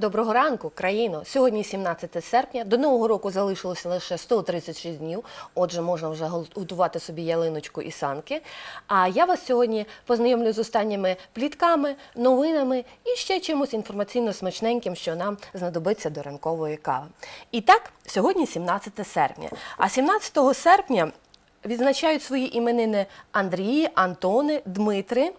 Доброго ранку, країно. Сьогодні 17 серпня. До нового року залишилося лише 136 днів. Отже, можна вже готувати собі ялиночку і санки. А я вас сьогодні познайомлю з останніми плітками, новинами і ще чимось інформаційно смачненьким, що нам знадобиться до ранкової кави. І так, сьогодні 17 серпня. А 17 серпня відзначають свої іменини Андрії, Антони, Дмитри.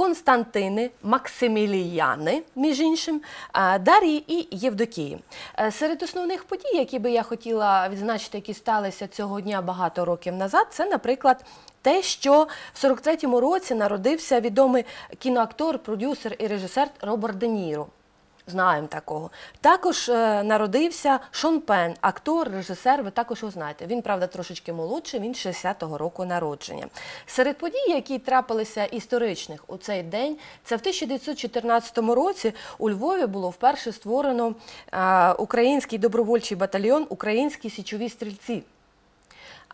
Константини, Максиміліяни, між іншим, Дарії Дар'ї і Євдокії. Е, Серед основних подій, які би я хотіла відзначити, які сталися цього дня багато років назад, це, наприклад, те, що в 43-му році народився відомий кіноактор, продюсер і режисер Роберт Де Ніро. Знаємо такого. Також е, народився Шон Пен, актор, режисер. Ви також його знаєте. Він, правда, трошечки молодший, він 60-го року народження. Серед подій, які трапилися історичних у цей день, це в 1914 році у Львові було вперше створено е, український добровольчий батальйон Українські січові стрільці.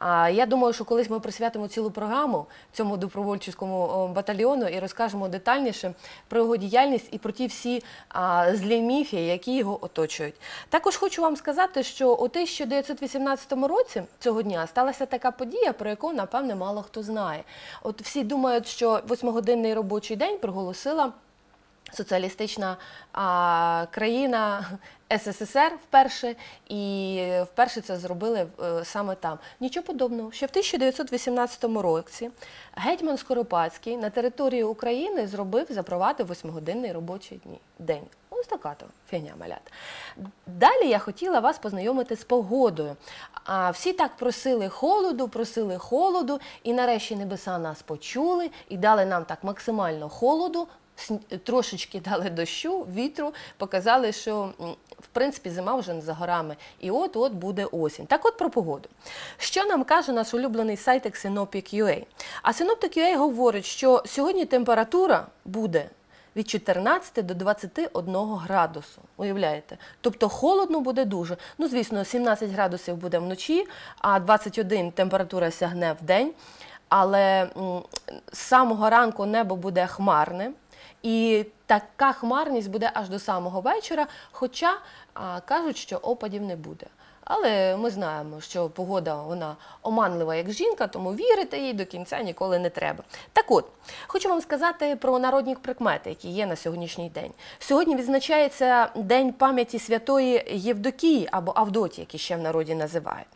А я думаю, що колись ми присвятимо цілу програму цьому добровольчому батальйону і розкажемо детальніше про його діяльність і про ті всі злі міфи, які його оточують. Також хочу вам сказати, що у 1918 році цього дня сталася така подія, про яку напевне мало хто знає. От всі думають, що восьмигодинний робочий день проголосила соціалістична а, країна СССР вперше, і вперше це зробили е, саме там. Нічого подобного. Ще в 1918 році гетьман Скоропадський на території України зробив, запровадив восьмигодинний робочий день. Ось така то фігня малята. Далі я хотіла вас познайомити з погодою. А всі так просили холоду, просили холоду, і нарешті небеса нас почули і дали нам так максимально холоду, трошечки дали дощу, вітру, показали, що в принципі зима вже не за горами. І от от буде осінь. Так от про погоду. Що нам каже наш улюблений сайт Synoptic.ua? А Synoptic.ua говорить, що сьогодні температура буде від 14 до 21 градусу. Уявляєте? Тобто холодно буде дуже. Ну, звісно, 17 градусів буде вночі, а 21 температура сягне в день. Але з самого ранку небо буде хмарне. І така хмарність буде аж до самого вечора, хоча а, кажуть, що опадів не буде. Але ми знаємо, що погода вона оманлива як жінка, тому вірити їй до кінця ніколи не треба. Так от, хочу вам сказати про народні прикмети, які є на сьогоднішній день. Сьогодні відзначається День пам'яті святої Євдокії або Авдотії, які ще в народі називають.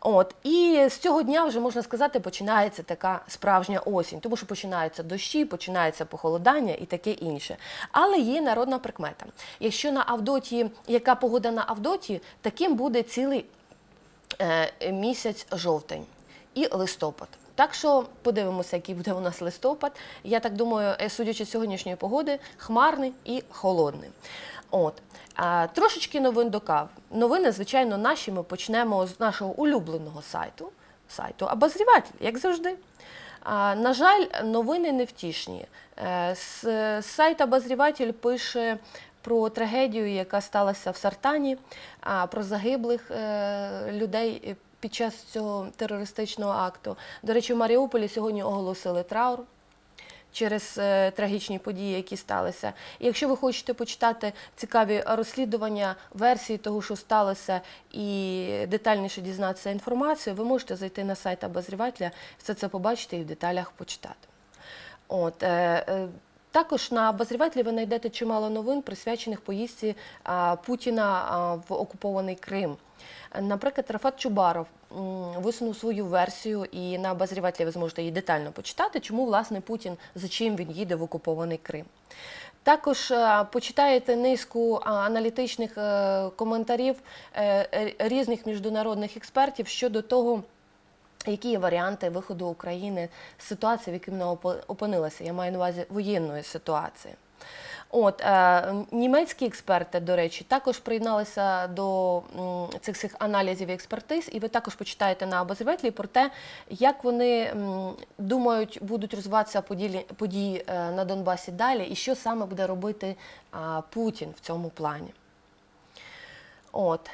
От і з цього дня вже можна сказати, починається така справжня осінь, тому що починаються дощі, починається похолодання і таке інше. Але є народна прикмета. Якщо на Авдотії, яка погода на Авдотії, таким буде цілий е, місяць жовтень і листопад. Так що подивимося, який буде у нас листопад. Я так думаю, е, судячи з сьогоднішньої погоди, хмарний і холодний. От. Трошечки новин до кави. Новини, звичайно, наші ми почнемо з нашого улюбленого сайту, сайту Обозріватель, як завжди. На жаль, новини невтішні. Е, с- Сайт Обозріватель пише про трагедію, яка сталася в Сартані, про загиблих е, людей під час цього терористичного акту. До речі, в Маріуполі сьогодні оголосили траур через е, трагічні події, які сталися. І якщо ви хочете почитати цікаві розслідування, версії того, що сталося, і детальніше дізнатися інформацію, ви можете зайти на сайт обозрівателя, все це побачити і в деталях почитати. От, е, е, також на обозрівателі ви знайдете чимало новин, присвячених поїздці Путіна в окупований Крим. Наприклад, Рафат Чубаров висунув свою версію, і на обозрівателі ви зможете її детально почитати, чому власне Путін за чим він їде в окупований Крим. Також е, почитаєте низку аналітичних е, коментарів е, різних міжнародних експертів щодо того. Які є варіанти виходу України з ситуації, в якій вона опинилася? Я маю на увазі воєнної ситуації. От е, німецькі експерти, до речі, також приєдналися до м, цих всіх аналізів і експертиз, і ви також почитаєте на обозрівателі про те, як вони м, думають, будуть розвиватися події, події е, на Донбасі далі, і що саме буде робити а, Путін в цьому плані. От.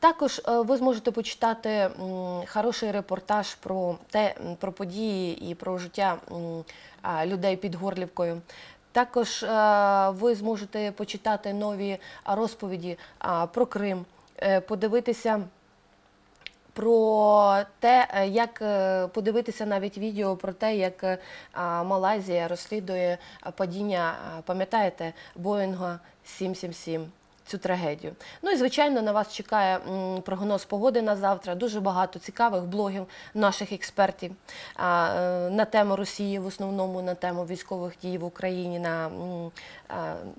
Також е, ви зможете почитати хороший репортаж про те, про події і про життя людей під Горлівкою. Також е, ви зможете почитати нові розповіді про Крим, е, подивитися про те, як подивитися навіть відео про те, як Малайзія розслідує падіння, пам'ятаєте, Боїнга 777. Цю трагедію. Ну і звичайно на вас чекає прогноз погоди на завтра. Дуже багато цікавих блогів наших експертів е, на тему Росії, в основному на тему військових дій в Україні на,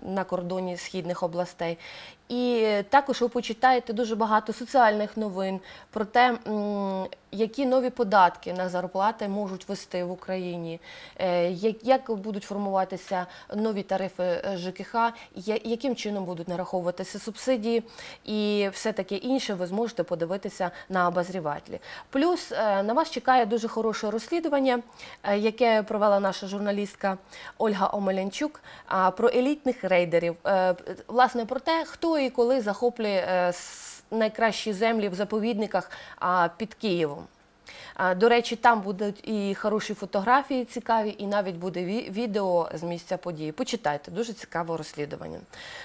на кордоні східних областей. І також ви почитаєте дуже багато соціальних новин про те, які нові податки на зарплати можуть вести в Україні, е, як, будуть формуватися нові тарифи е, ЖКХ, яким чином будуть нараховуватися субсидії і все таке інше ви зможете подивитися на обозрівателі. Плюс е, на вас чекає дуже хороше розслідування, яке провела наша журналістка Ольга Омелянчук про елітних рейдерів. Власне про те, хто і коли захоплює найкращі землі в заповідниках під Києвом. До речі, там будуть і хороші фотографії цікаві, і навіть буде відео з місця події. Почитайте, дуже цікаве розслідування.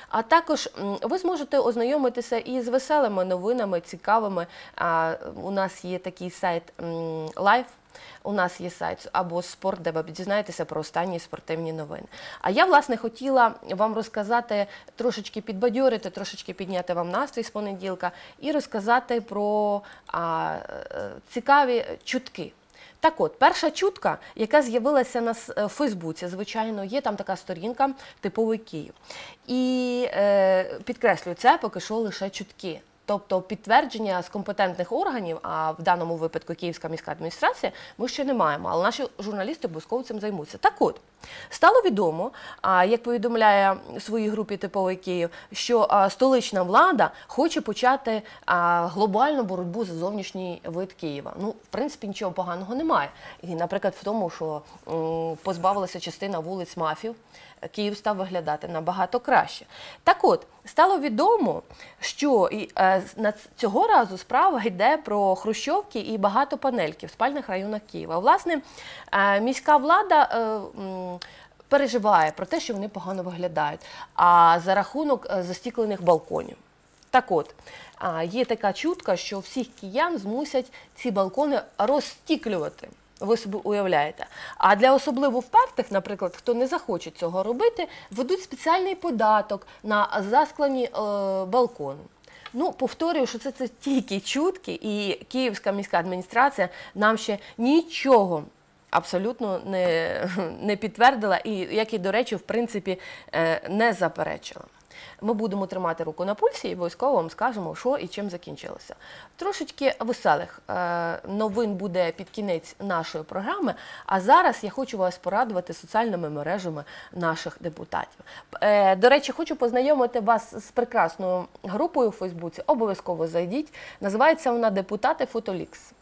А також ви зможете ознайомитися і з веселими новинами, цікавими. У нас є такий сайт Live. У нас є сайт або спорт, де ви дізнаєтеся про останні спортивні новини. А я, власне, хотіла вам розказати, трошечки підбадьорити, трошечки підняти вам настрій з понеділка і розказати про а, е, цікаві чутки. Так от, перша чутка, яка з'явилася на е, Фейсбуці, звичайно, є там така сторінка типовий Київ. І е, підкреслюю, це поки що лише чутки. Тобто підтвердження з компетентних органів, а в даному випадку Київська міська адміністрація, ми ще не маємо, але наші журналісти обов'язково цим займуться. Так от, стало відомо, як повідомляє своїй групі Типовий Київ, що столична влада хоче почати глобальну боротьбу за зовнішній вид Києва. Ну, в принципі, нічого поганого немає. І, наприклад, в тому, що позбавилася частина вулиць мафів, Київ став виглядати набагато краще. Так от, стало відомо, що е, цього разу справа йде про хрущовки і багатопанельки в спальних районах Києва. Власне, е, міська влада. е, Переживає про те, що вони погано виглядають, а за рахунок застіклених балконів. Так от, є така чутка, що всіх киян змусять ці балкони розстіклювати. Ви собі уявляєте. А для особливо впертих, наприклад, хто не захоче цього робити, ведуть спеціальний податок на засклені е, балкони. Ну, повторюю, що це, це тільки чутки, і Київська міська адміністрація нам ще нічого абсолютно не, не підтвердила, і як і, до речі, в принципі, е, не заперечила. Ми будемо тримати руку на пульсі і обов'язково вам скажемо, що і чим закінчилося. Трошечки веселих е, новин буде під кінець нашої програми. А зараз я хочу вас порадувати соціальними мережами наших депутатів. Е, До речі, хочу познайомити вас з прекрасною групою у Фейсбуці. Обов'язково зайдіть. Називається вона Депутати Фотолікс.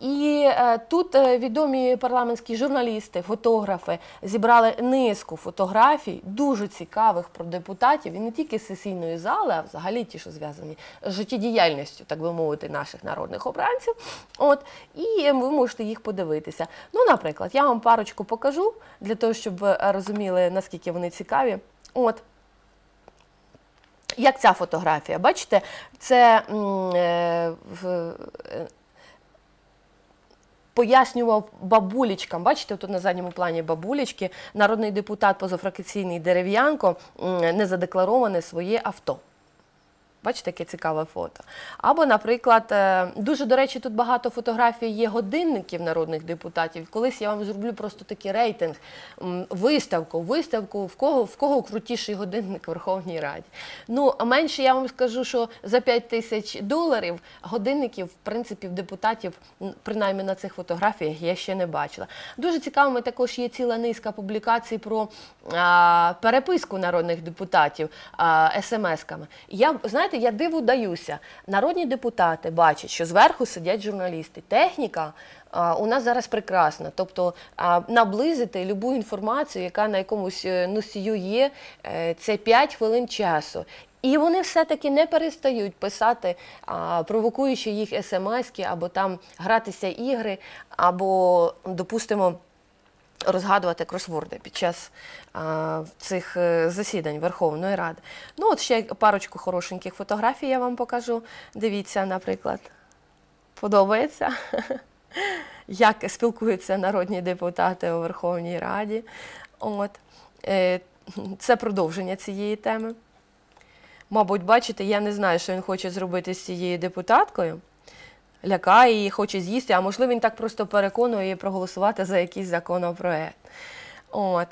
І е, тут е, відомі парламентські журналісти, фотографи зібрали низку фотографій, дуже цікавих про депутатів, і не тільки з сесійної зали, а взагалі ті, що зв'язані з життєдіяльністю, так би мовити, наших народних обранців. От, і ви можете їх подивитися. Ну, наприклад, я вам парочку покажу для того, щоб розуміли, наскільки вони цікаві. От. Як ця фотографія? Бачите, це е, пояснював бабулечкам. Бачите, тут на задньому плані бабулечки, народний депутат позафракційний Дерев'янко не задеклароване своє авто. Бачите, яке цікаве фото. Або, наприклад, е, дуже, до речі, тут багато фотографій є годинників народних депутатів. Колись я вам зроблю просто такий рейтинг, виставку, виставку, в кого, в кого крутіший годинник в Верховній Раді. Ну, а менше я вам скажу, що за 5 тисяч доларів годинників, в принципі, в депутатів, принаймні на цих фотографіях, я ще не бачила. Дуже цікавими також є ціла низка публікацій про а, переписку народних депутатів смс-ками. Я, знаєте, я диву даюся. Народні депутати бачать, що зверху сидять журналісти. Техніка а, у нас зараз прекрасна. Тобто а, наблизити любу інформацію, яка на якомусь е, носію є, е, це 5 хвилин часу. І вони все-таки не перестають писати, а, провокуючи їх смски, або там гратися ігри, або, допустимо, розгадувати кросворди під час а, цих е, засідань Верховної Ради. Ну, от ще парочку хорошеньких фотографій я вам покажу. Дивіться, наприклад. Подобається, як спілкуються народні депутати у Верховній Раді. От. Е, Це продовження цієї теми. Мабуть, бачите, я не знаю, що він хоче зробити з цією депутаткою. Лякає її, хоче з'їсти, а можливо, він так просто переконує проголосувати за якийсь законопроект. От.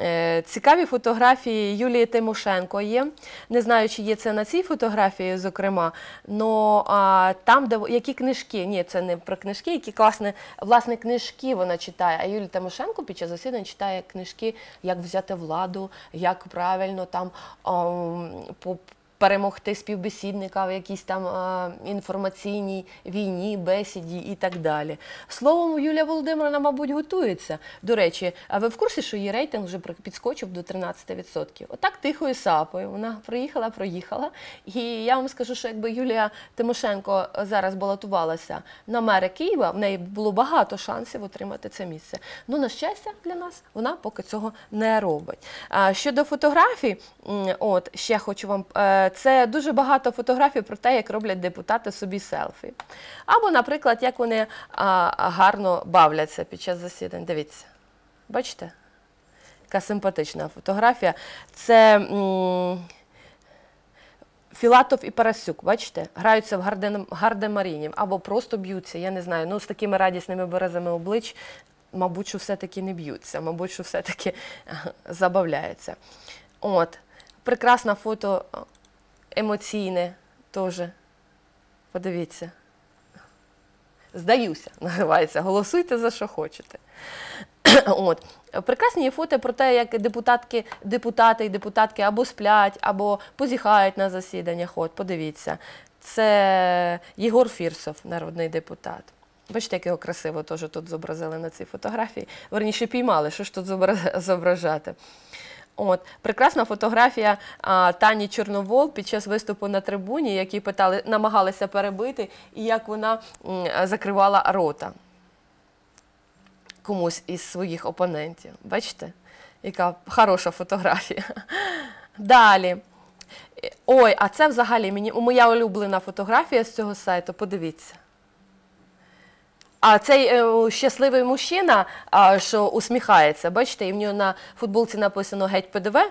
Е, Цікаві фотографії Юлії Тимошенко є. Не знаю, чи є це на цій фотографії, зокрема, але там, де які книжки, ні, це не про книжки, які класне, власне, книжки вона читає. А Юлія Тимошенко під час засідань читає книжки, як взяти владу, як правильно там по перемогти співбесідника в якійсь там е, інформаційній війні, бесіді і так далі. Словом, Юлія Володимировна, мабуть, готується. До речі, а ви в курсі, що її рейтинг вже підскочив до 13%? Отак тихою сапою. Вона приїхала, проїхала. І я вам скажу, що якби Юлія Тимошенко зараз балотувалася на мери Києва, в неї було багато шансів отримати це місце. Ну, на щастя, для нас вона поки цього не робить. А щодо фотографій, от ще хочу вам. Це дуже багато фотографій про те, як роблять депутати собі селфі. Або, наприклад, як вони гарно бавляться під час засідань. Дивіться, бачите? Яка симпатична фотографія. Це. Філатов і Парасюк, бачите, граються в гарден, гардемаріні або просто б'ються. Я не знаю. Ну, з такими радісними березами облич, мабуть, що все-таки не б'ються, мабуть, що все-таки забавляються. От, прекрасне фото емоційне теж. Подивіться. Здаюся, називається. Голосуйте за що хочете. От. Прекрасні є фото про те, як депутатки, депутати і депутатки або сплять, або позіхають на засіданнях. От, подивіться. Це Єгор Фірсов, народний депутат. Бачите, як його красиво теж тут зобразили на цій фотографії. Верніше піймали, що ж тут зображати. От прекрасна фотографія а, Тані Чорновол під час виступу на трибуні, які питали, намагалися перебити, і як вона м, закривала рота комусь із своїх опонентів. Бачите, яка хороша фотографія. Далі. Е, Ой, а це взагалі мені моя улюблена фотографія з цього сайту. Подивіться. А цей е, щасливий мужчина, що усміхається, бачите, і в нього на футболці написано геть ПДВ. е,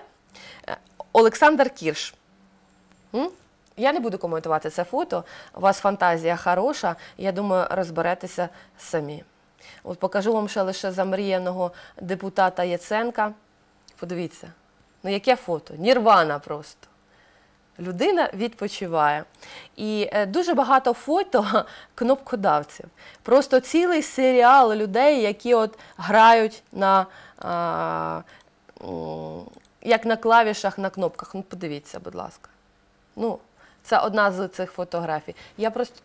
Олександр Кірш. Я не буду коментувати це фото. У вас фантазія хороша, я думаю, розберетеся самі. От покажу вам ще лише замріяного депутата Яценка. Подивіться, ну яке фото? Нірвана просто. Людина відпочиває. І е, дуже багато фото кнопкодавців. Просто цілий серіал людей, які от грають на, а, як на клавішах, на кнопках. Ну, подивіться, будь ласка. Ну, це одна з цих фотографій. Я просто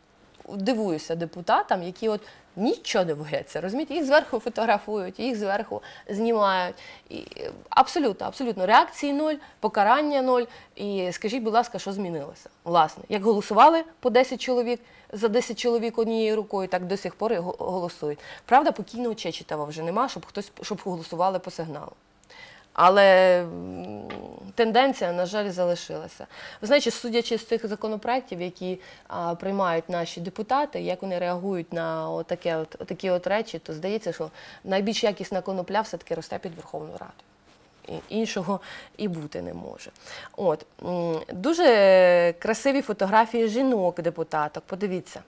дивуюся депутатам, які от нічого не бояться. Розумієте, їх зверху фотографують, їх зверху знімають. І е, абсолютно, абсолютно. Реакції ноль, покарання ноль. І скажіть, будь ласка, що змінилося? Власне, як голосували по 10 чоловік за 10 чоловік однією рукою, так до сих пор і голосують. Правда, покійного Чечетова вже нема, щоб хтось щоб голосували по сигналу. Але тенденція, на жаль, залишилася. Ви знаєте, судячи з цих законопроєктів, які а, приймають наші депутати, як вони реагують на отаке, от, такі от речі, то здається, що найбільш якісна конопля все-таки росте під Верховну Раду. І- Іншого і бути не може. От дуже красиві фотографії жінок депутаток. Подивіться.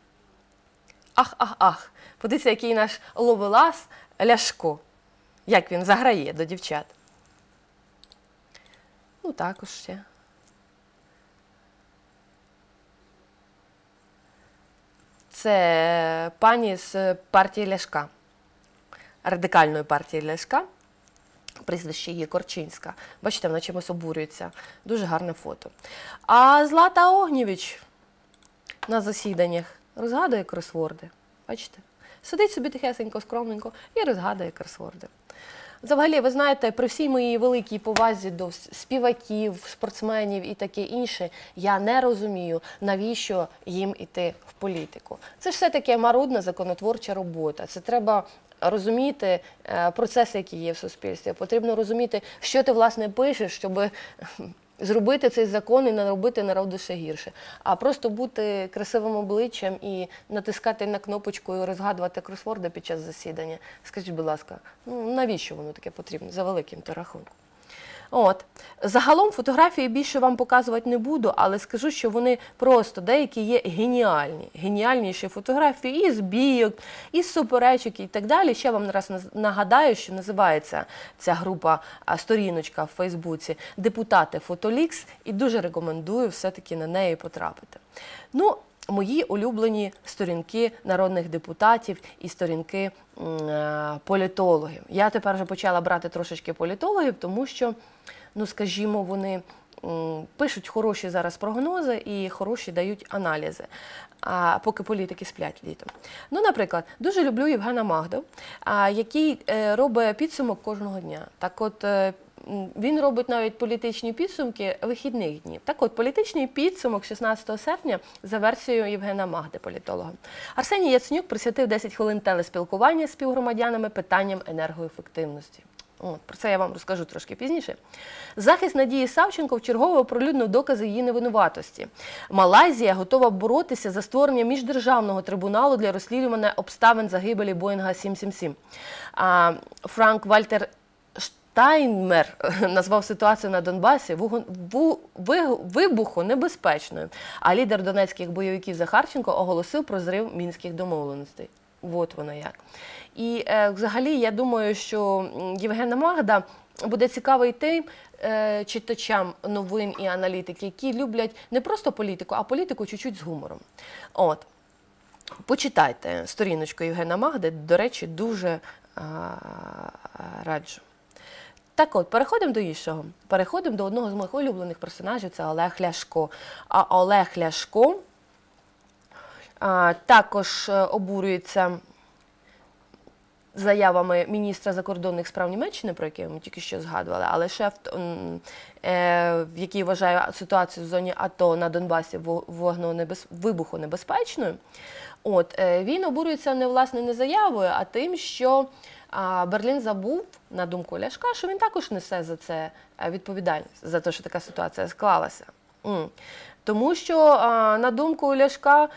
Ах, ах, ах. Подивіться, який наш ловелас Ляшко. Як він заграє до дівчат. Ну, також ще. Це пані з партії Ляшка, радикальної партії Ляшка. Прізвище її Корчинська. Бачите, вона чимось обурюється. Дуже гарне фото. А Злата Огнєвіч на засіданнях розгадує кросворди. Бачите? Сидить собі тихесенько, скромненько і розгадує кросворди. Взагалі, ви знаєте, при всій моїй великій повазі до співаків, спортсменів і таке інше, я не розумію, навіщо їм іти в політику. Це ж все-таки марудна законотворча робота. Це треба. Розуміти е, процеси, які є в суспільстві, потрібно розуміти, що ти власне пишеш, щоб зробити цей закон і не робити народу ще гірше, а просто бути красивим обличчям і натискати на кнопочку і розгадувати кросворди під час засідання. Скажіть, будь ласка, ну навіщо воно таке потрібно за великим то рахунком? От загалом фотографії більше вам показувати не буду, але скажу, що вони просто деякі є геніальні, геніальніші фотографії із бійок, із суперечок і так далі. Ще вам раз нагадаю, що називається ця група сторіночка в Фейсбуці Депутати Фотолікс, і дуже рекомендую все-таки на неї потрапити. Ну, мої улюблені сторінки народних депутатів і сторінки е, політологів. Я тепер вже почала брати трошечки політологів, тому що, ну скажімо, вони пишуть хороші зараз прогнози і хороші дають аналізи. А поки політики сплять літом. Ну, наприклад, дуже люблю Євгена Магду, який е, робить підсумок кожного дня. Так от е, він робить навіть політичні підсумки вихідних днів. Так от, політичний підсумок 16 серпня за версією Євгена Магди, політолога. Арсеній Яценюк присвятив 10 хвилин телеспілкування з співгромадянами питанням енергоефективності. Про це я вам розкажу трошки пізніше. Захист Надії Савченко вчергово оприлюднив докази її невинуватості. Малайзія готова боротися за створення міждержавного трибуналу для розслідування обставин загибелі Боїнга 777. А Франк Вальтер Штайнмер назвав ситуацію на Донбасі вугу- ву- ви- вибухонебезпечною, а лідер донецьких бойовиків Захарченко оголосив про зрив мінських домовленостей. От воно як. І е, взагалі я думаю, що Євгена Магда буде цікавий тим е, читачам новин і аналітики, які люблять не просто політику, а політику чуть-чуть з гумором. От. Почитайте сторіночку Євгена Магди, до речі, дуже а, раджу. Так от, переходимо до іншого. Переходимо до одного з моїх улюблених персонажів це Олег Ляшко. А Олег Ляшко а, також е, обурюється заявами міністра закордонних справ Німеччини, про які ми тільки що згадували, але шеф, е, який вважає ситуацію в зоні АТО на Донбасі во- вогненебез... вибухонебезпечною, от, е, він обурюється не власне не заявою, а тим, що а, Берлін забув, на думку Ляшка, що він також несе за це е, відповідальність, за те, що така ситуація склалася. Тому що, на думку Ляшка,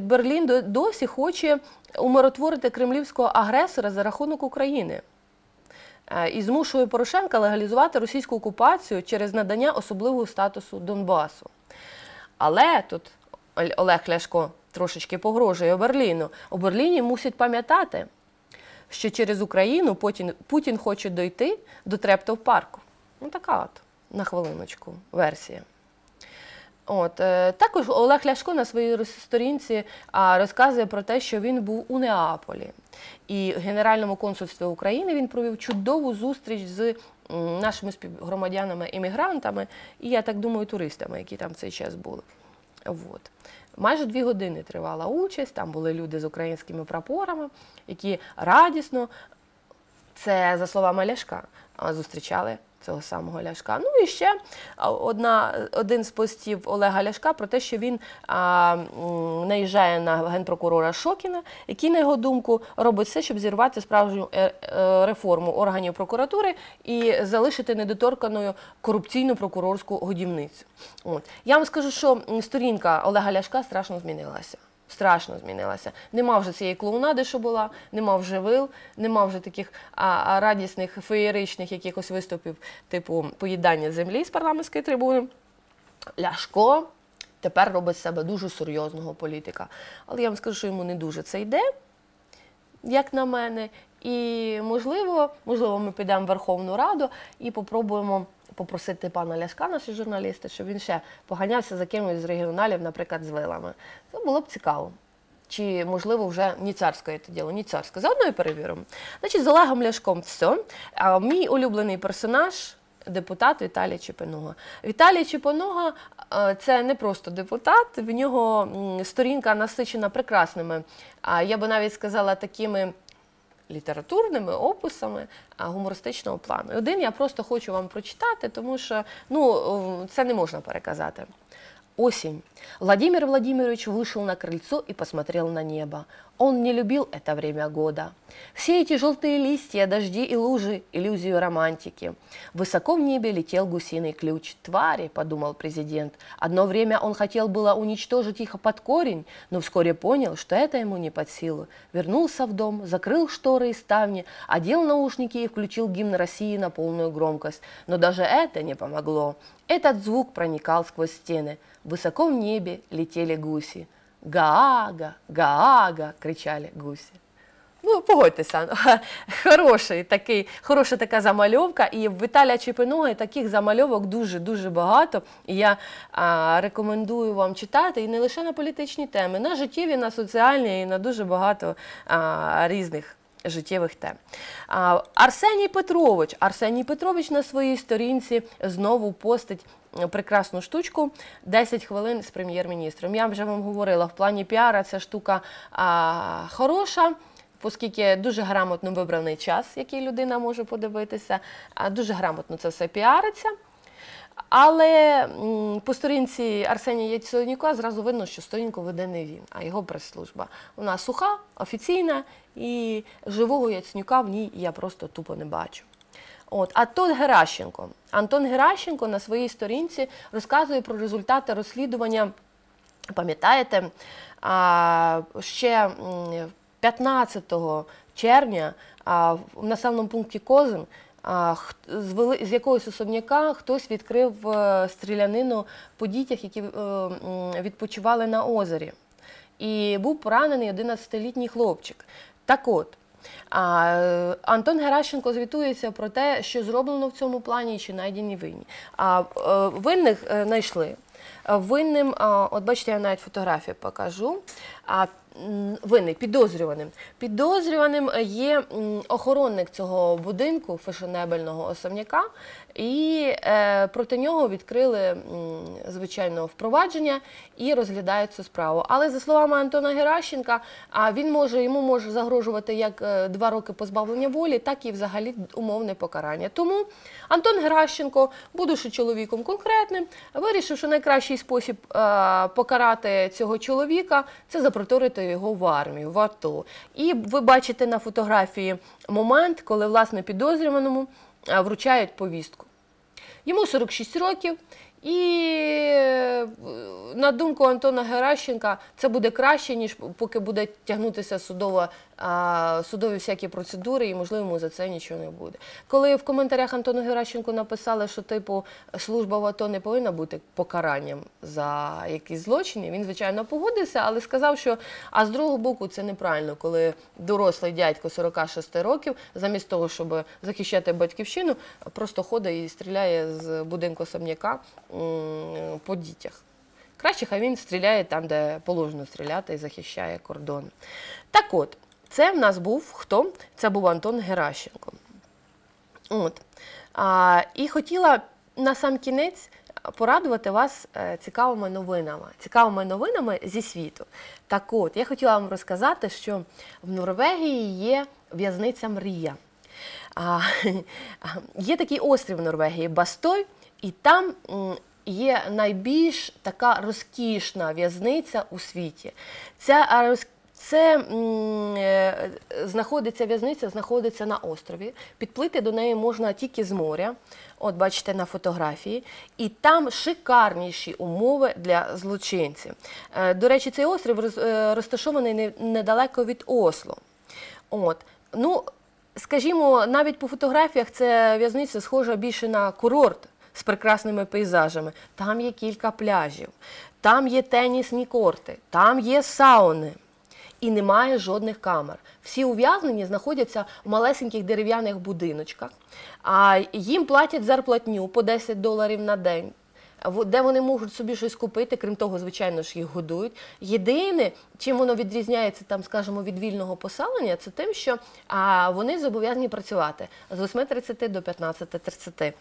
Берлін досі хоче умиротворити кремлівського агресора за рахунок України Е, і змушує Порошенка легалізувати російську окупацію через надання особливого статусу Донбасу. Але тут Олег Ляшко трошечки погрожує Берліну. У Берліні мусять пам'ятати, що через Україну Путін, Путін хоче дойти до Трептов парку. Ну така от, на хвилиночку, версія. От е, також Олег Ляшко на своїй сторінці а, розказує про те, що він був у Неаполі, і в Генеральному консульстві України він провів чудову зустріч з нашими співгромадянами-іммігрантами, і я так думаю, туристами, які там в цей час були. От. Майже дві години тривала участь. Там були люди з українськими прапорами, які радісно це за словами Ляшка зустрічали цього самого Ляшка. Ну і ще одна, один з постів Олега Ляшка про те, що він а, м, наїжджає на генпрокурора Шокіна, який, на його думку, робить все, щоб зірвати справжню е, е, реформу органів прокуратури і залишити недоторканою корупційну прокурорську годівницю. От. Я вам скажу, що сторінка Олега Ляшка страшно змінилася. Страшно змінилася. Нема вже цієї клоунади, що була, нема вже вил, нема вже таких а, а, радісних, феєричних якихось виступів, типу поїдання землі з парламентської трибуни. Ляшко тепер робить з себе дуже серйозного політика. Але я вам скажу, що йому не дуже це йде, як на мене. І можливо, можливо, ми підемо в Верховну Раду і попробуємо попросити пана Ляшка, наші журналісти, щоб він ще поганявся за кимось з регіоналів, наприклад, з вилами. Це було б цікаво. Чи, можливо, вже не царське це діло, не царське. Заодно і перевіримо. Значить, з Олегом Ляшком все. А мій улюблений персонаж депутат Віталій Чепинога. Віталій Чепинога це не просто депутат, в нього сторінка насичена прекрасними, я би навіть сказала, такими літературними описами гумористичного плану. І один я просто хочу вам прочитати, тому що ну, це не можна переказати. Осень. Владимир Владимирович вышел на крыльцо и посмотрел на небо. Он не любил это время года. Все эти желтые листья, дожди и лужи – иллюзию романтики. Высоко в небе летел гусиный ключ. «Твари», – подумал президент. Одно время он хотел было уничтожить их под корень, но вскоре понял, что это ему не под силу. Вернулся в дом, закрыл шторы и ставни, одел наушники и включил гимн России на полную громкость. Но даже это не помогло. Этот звук проникал сквозь стены. Высоко в небе летели гуси. «Гаага! Гаага!» – кричали гуси. Ну, погодьтеся, хороший такий, хороша така замальовка. І в Віталія Чепиноги таких замальовок дуже-дуже багато. І я а, рекомендую вам читати і не лише на політичні теми, на життєві, на соціальні і на дуже багато а, різних життєвих тем. А, Арсеній Петрович. Арсеній Петрович на своїй сторінці знову постить прекрасну штучку 10 хвилин з прем'єр-міністром. Я вже вам говорила, в плані піара ця штука а, хороша. Оскільки дуже грамотно вибраний час, який людина може подивитися, дуже грамотно це все піариться. Але по сторінці Арсенія Яценюка зразу видно, що сторінку веде не він, а його прес-служба. Вона суха, офіційна, і живого Яценюка в ній я просто тупо не бачу. От, Антон Геращенко. Антон Геращенко на своїй сторінці розказує про результати розслідування. Пам'ятаєте, ще 15 червня в населеному пункті Козин з якогось особняка хтось відкрив е, стрілянину по дітях, які е, відпочивали на озері. І був поранений 11-літній хлопчик. Так от, а, е, Антон Геращенко звітується про те, що зроблено в цьому плані чи знайдені винні. А е, винних е, знайшли. Винним, от бачите, я навіть фотографію покажу. Винний, підозрюваним. Підозрюваним є охоронник цього будинку, фешенебельного особняка, і е, проти нього відкрили звичайно впровадження і розглядають цю справу. Але за словами Антона Геращенка, а він може йому може загрожувати як е, два роки позбавлення волі, так і взагалі умовне покарання. Тому Антон Геращенко, будучи чоловіком конкретним, вирішив, що найкращий спосіб е, покарати цього чоловіка це запроторити його в армію, в АТО. І ви бачите на фотографії момент, коли власне підозрюваному вручають повістку. Йому 46 років, і е, на думку Антона Геращенка, це буде краще, ніж поки буде тягнутися судова, судові всякі процедури, і можливо йому за це нічого не буде. Коли в коментарях Антону Геращенку написали, що типу служба в АТО не повинна бути покаранням за якісь злочини, він звичайно погодився, але сказав, що а з другого боку це неправильно, коли дорослий дядько 46 років, замість того, щоб захищати батьківщину, просто ходить і стріляє з будинку особняка по дітях. Краще хай він стріляє там, де положено стріляти, і захищає кордон. Так от, це в нас був хто? Це був Антон Геращенко. От. А, і хотіла на сам кінець порадувати вас е, цікавими новинами, цікавими новинами зі світу. Так от, я хотіла вам розказати, що в Норвегії є в'язниця Мрія. А, є такий острів в Норвегії Бастой, і там є найбільш така розкішна в'язниця у світі. Ця це е, знаходиться в'язниця, знаходиться на острові. Підплити до неї можна тільки з моря. От бачите на фотографії, і там шикарніші умови для злочинців. Е, До речі, цей острів е, розташований недалеко від Осло. От. Ну, скажімо, навіть по фотографіях це в'язниця схожа більше на курорт з прекрасними пейзажами. Там є кілька пляжів, там є тенісні корти, там є сауни. І немає жодних камер. Всі ув'язнені знаходяться в малесеньких дерев'яних будиночках, а їм платять зарплатню по 10 доларів на день. Де вони можуть собі щось купити, крім того, звичайно ж, їх годують. Єдине, чим воно відрізняється, там, скажімо, від вільного поселення, це тим, що а, вони зобов'язані працювати з 8.30 до 15.30.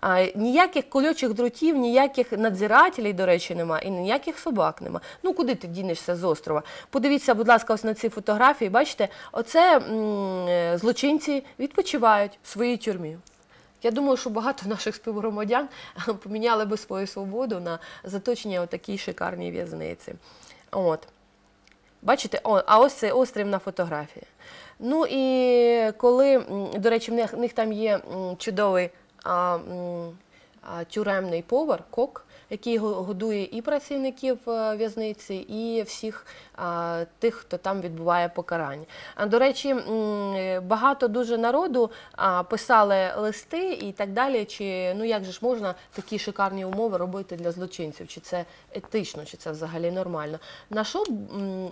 А, ніяких колючих дротів, ніяких надзирателів, до речі, нема, і ніяких собак нема. Ну куди ти дінешся з острова? Подивіться, будь ласка, ось на ці фотографії. Бачите, оце м, злочинці відпочивають в своїй тюрмі. Я думаю, що багато наших співгромадян поміняли би свою свободу на заточення такій шикарній в'язниці. От. Бачите, О, а ось цей острів на фотографії. Ну і коли, до речі, в них, в них там є чудовий а, а, тюремний повар, кок, який го- годує і працівників е, в'язниці, і всіх тих, хто там відбуває покарання. До речі, багато дуже народу писали листи і так далі. Чи ну як же ж можна такі шикарні умови робити для злочинців? Чи це етично, чи це взагалі нормально? На що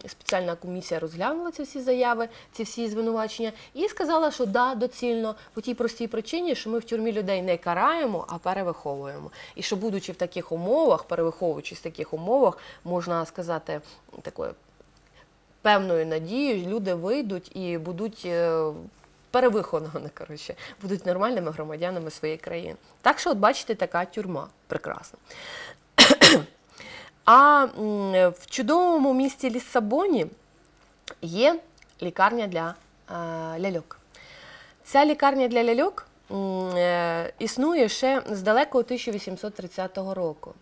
спеціальна комісія розглянула ці всі заяви, ці всі звинувачення, і сказала, що да, доцільно по тій простій причині, що ми в тюрмі людей не караємо, а перевиховуємо. І що, будучи в таких умовах, перевиховуючись в таких умовах, можна сказати, такою певною надією, люди вийдуть і будуть. е, Перевихованими, коротше, будуть нормальними громадянами своєї країни. Так що, от бачите, така тюрма прекрасна. А в чудовому місті Ліссабоні є лікарня для е, ляльок. Ця лікарня для ляльок існує ще з далекого 1830 року.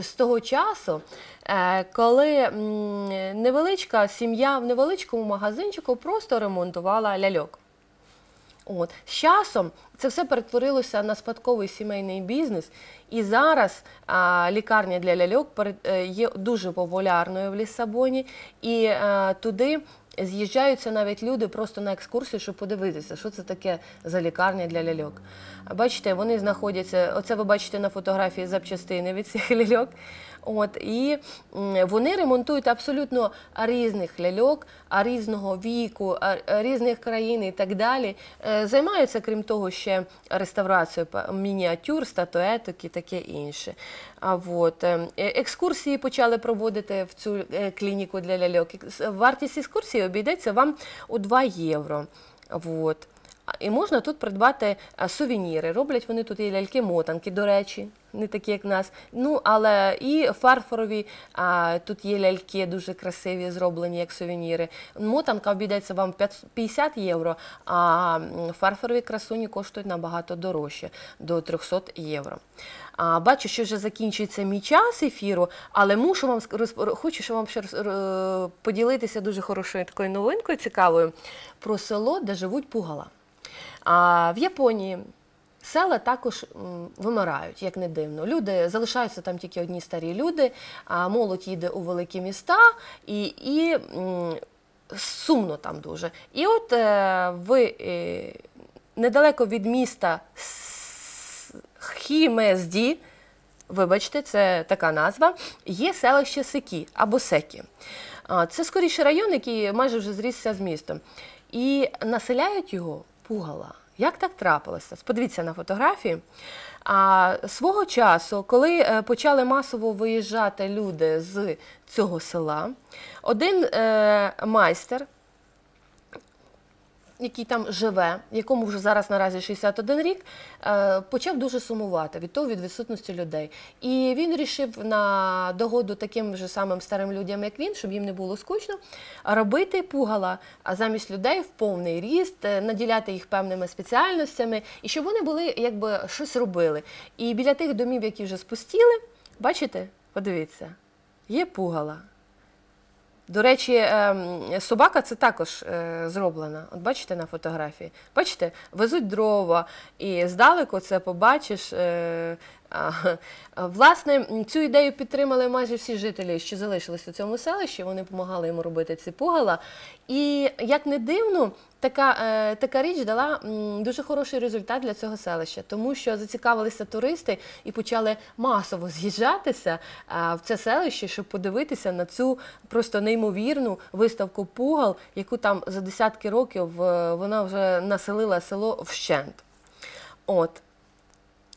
З того часу, е, коли невеличка сім'я в невеличкому магазинчику просто ремонтувала ляльок. От. З часом це все перетворилося на спадковий сімейний бізнес, і зараз а, лікарня для ляльок е, є дуже популярною в Лісабоні, і е, туди з'їжджаються навіть люди просто на екскурсію, щоб подивитися, що це таке за лікарня для ляльок. Бачите, вони знаходяться, оце ви бачите на фотографії запчастини від цих ляльок. От, і вони ремонтують абсолютно різних ляльок, різного віку, різних країн і так далі. Е, Займаються, крім того, ще реставрацією мініатюр, статуеток і таке інше. А от, е, екскурсії почали проводити в цю е, клініку для ляльок. Вартість екскурсії обійдеться вам у 2 євро. От. І можна тут придбати сувеніри. Роблять вони тут і ляльки-мотанки, до речі, не такі, як в нас. Ну, але і фарфорові, а, тут є ляльки дуже красиві, зроблені як сувеніри. Мотанка обійдеться вам 50 євро, а фарфорові красуні коштують набагато дорожче, до 300 євро. А, бачу, що вже закінчується мій час ефіру, але мушу вам хочу ще вам ще поділитися дуже хорошою такою новинкою цікавою про село, де живуть пугала. А в Японії села також вимирають, як не дивно. Люди залишаються там тільки одні старі люди, а молодь їде у великі міста і, і сумно там дуже. І от е, ви е, недалеко від міста Хімезді, вибачте, це така назва, є селище Секі або Секі. Це скоріше район, який майже вже зрісся з містом. І населяють його пугала. Як так трапилося? Подивіться на фотографії. А свого часу, коли е, почали масово виїжджати люди з цього села, один е, майстер який там живе, якому вже зараз наразі 61 рік, е, почав дуже сумувати від того від відсутності людей. І він рішив на догоду таким же самим старим людям, як він, щоб їм не було скучно, робити пугала замість людей в повний ріст, е, наділяти їх певними спеціальностями, і щоб вони були, якби щось робили. І біля тих домів, які вже спустіли, бачите, подивіться, є пугала. До речі, ем, собака це також е, зроблена. От бачите на фотографії. Бачите, везуть дрова, і здалеку це побачиш. Власне, цю ідею підтримали майже всі жителі, що залишились у цьому селищі. Вони допомагали йому робити ці пугала. І як не дивно, така, е, така річ дала дуже хороший результат для цього селища, тому що зацікавилися туристи і почали масово з'їжджатися в це селище, щоб подивитися на цю просто неймовірну виставку пугал, яку там за десятки років е, вона вже населила село вщент. От.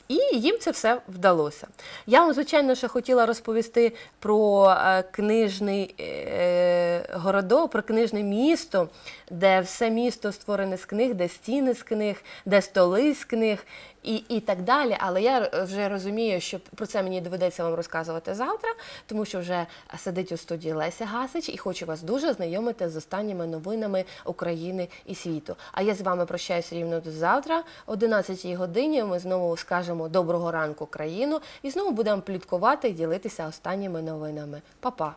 І їм це все вдалося. Я вам, звичайно, ще хотіла розповісти про е, книжний е, городок, про книжне місто, де все місто створене з книг, де стіни з книг, де столи з книг і, і так далі. Але я вже розумію, що про це мені доведеться вам розказувати завтра, тому що вже сидить у студії Леся Гасич і хочу вас дуже знайомити з останніми новинами України і світу. А я з вами прощаюся рівно до завтра, о 11 годині. Ми знову скажемо доброго ранку країну і знову будемо пліткувати і ділитися останніми новинами. Па-па!